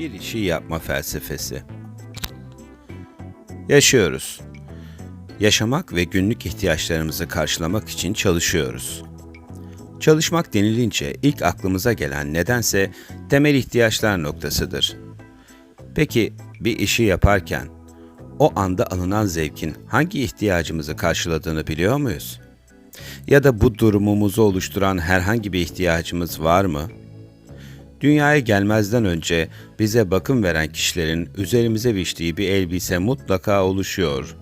Bir işi yapma felsefesi. Yaşıyoruz. Yaşamak ve günlük ihtiyaçlarımızı karşılamak için çalışıyoruz. Çalışmak denilince ilk aklımıza gelen nedense temel ihtiyaçlar noktasıdır. Peki bir işi yaparken o anda alınan zevkin hangi ihtiyacımızı karşıladığını biliyor muyuz? Ya da bu durumumuzu oluşturan herhangi bir ihtiyacımız var mı? Dünyaya gelmezden önce bize bakım veren kişilerin üzerimize biçtiği bir elbise mutlaka oluşuyor.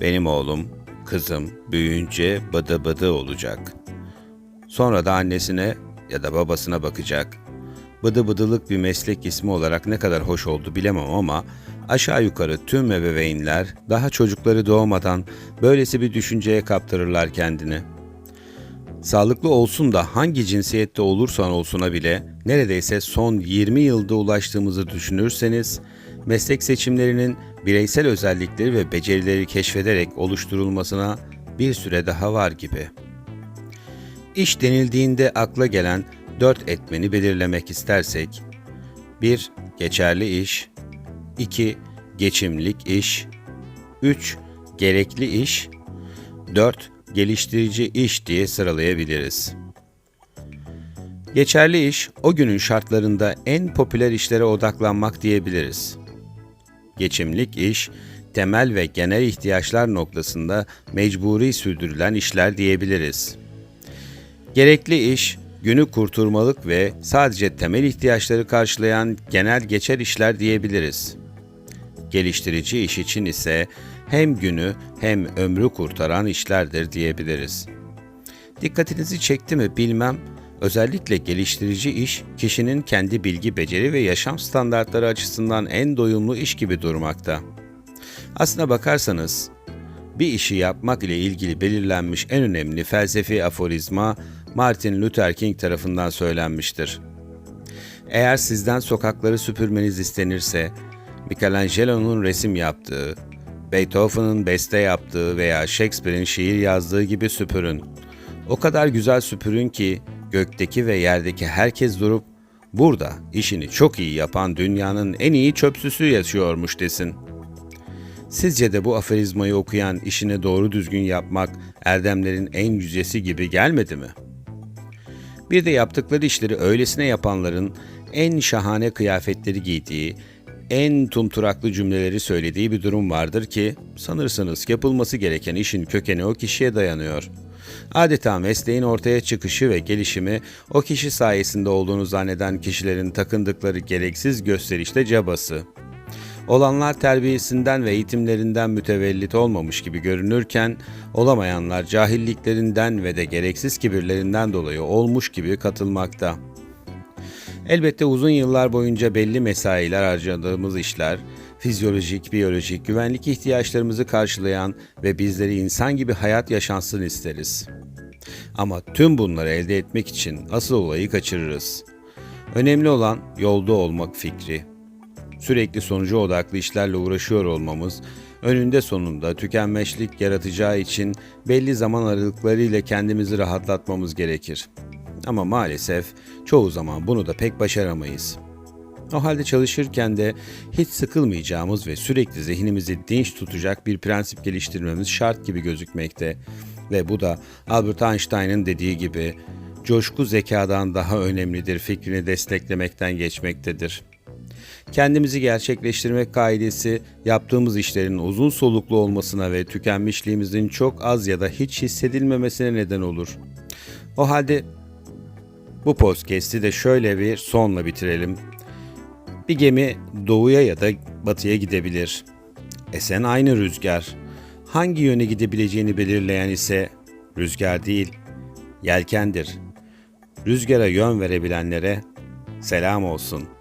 Benim oğlum, kızım büyüyünce bıdı bıdı olacak. Sonra da annesine ya da babasına bakacak. Bıdı bıdılık bir meslek ismi olarak ne kadar hoş oldu bilemem ama aşağı yukarı tüm ebeveynler daha çocukları doğmadan böylesi bir düşünceye kaptırırlar kendini. Sağlıklı olsun da hangi cinsiyette olursan olsuna bile neredeyse son 20 yılda ulaştığımızı düşünürseniz meslek seçimlerinin bireysel özellikleri ve becerileri keşfederek oluşturulmasına bir süre daha var gibi. İş denildiğinde akla gelen dört etmeni belirlemek istersek 1. Geçerli iş 2. Geçimlik iş 3. Gerekli iş 4. Geliştirici iş diye sıralayabiliriz. Geçerli iş, o günün şartlarında en popüler işlere odaklanmak diyebiliriz. Geçimlik iş, temel ve genel ihtiyaçlar noktasında mecburi sürdürülen işler diyebiliriz. Gerekli iş, günü kurtarmalık ve sadece temel ihtiyaçları karşılayan genel geçer işler diyebiliriz. Geliştirici iş için ise hem günü hem ömrü kurtaran işlerdir diyebiliriz. Dikkatinizi çekti mi bilmem, özellikle geliştirici iş kişinin kendi bilgi, beceri ve yaşam standartları açısından en doyumlu iş gibi durmakta. Aslına bakarsanız bir işi yapmak ile ilgili belirlenmiş en önemli felsefi aforizma Martin Luther King tarafından söylenmiştir. Eğer sizden sokakları süpürmeniz istenirse, Michelangelo'nun resim yaptığı, Beethoven'ın beste yaptığı veya Shakespeare'in şiir yazdığı gibi süpürün. O kadar güzel süpürün ki gökteki ve yerdeki herkes durup burada işini çok iyi yapan dünyanın en iyi çöpsüsü yaşıyormuş desin. Sizce de bu aforizmayı okuyan işini doğru düzgün yapmak erdemlerin en yücesi gibi gelmedi mi? Bir de yaptıkları işleri öylesine yapanların en şahane kıyafetleri giydiği, en tumturaklı cümleleri söylediği bir durum vardır ki sanırsınız yapılması gereken işin kökeni o kişiye dayanıyor. Adeta mesleğin ortaya çıkışı ve gelişimi o kişi sayesinde olduğunu zanneden kişilerin takındıkları gereksiz gösterişte cabası. Olanlar terbiyesinden ve eğitimlerinden mütevellit olmamış gibi görünürken, olamayanlar cahilliklerinden ve de gereksiz kibirlerinden dolayı olmuş gibi katılmakta. Elbette uzun yıllar boyunca belli mesailer harcadığımız işler, fizyolojik, biyolojik, güvenlik ihtiyaçlarımızı karşılayan ve bizleri insan gibi hayat yaşansın isteriz. Ama tüm bunları elde etmek için asıl olayı kaçırırız. Önemli olan yolda olmak fikri. Sürekli sonucu odaklı işlerle uğraşıyor olmamız, önünde sonunda tükenmişlik yaratacağı için belli zaman aralıklarıyla kendimizi rahatlatmamız gerekir. Ama maalesef çoğu zaman bunu da pek başaramayız. O halde çalışırken de hiç sıkılmayacağımız ve sürekli zihnimizi dinç tutacak bir prensip geliştirmemiz şart gibi gözükmekte. Ve bu da Albert Einstein'ın dediği gibi coşku zekadan daha önemlidir fikrini desteklemekten geçmektedir. Kendimizi gerçekleştirmek kaidesi yaptığımız işlerin uzun soluklu olmasına ve tükenmişliğimizin çok az ya da hiç hissedilmemesine neden olur. O halde bu podcast'i de şöyle bir sonla bitirelim. Bir gemi doğuya ya da batıya gidebilir. Esen aynı rüzgar. Hangi yöne gidebileceğini belirleyen ise rüzgar değil, yelkendir. Rüzgara yön verebilenlere selam olsun.''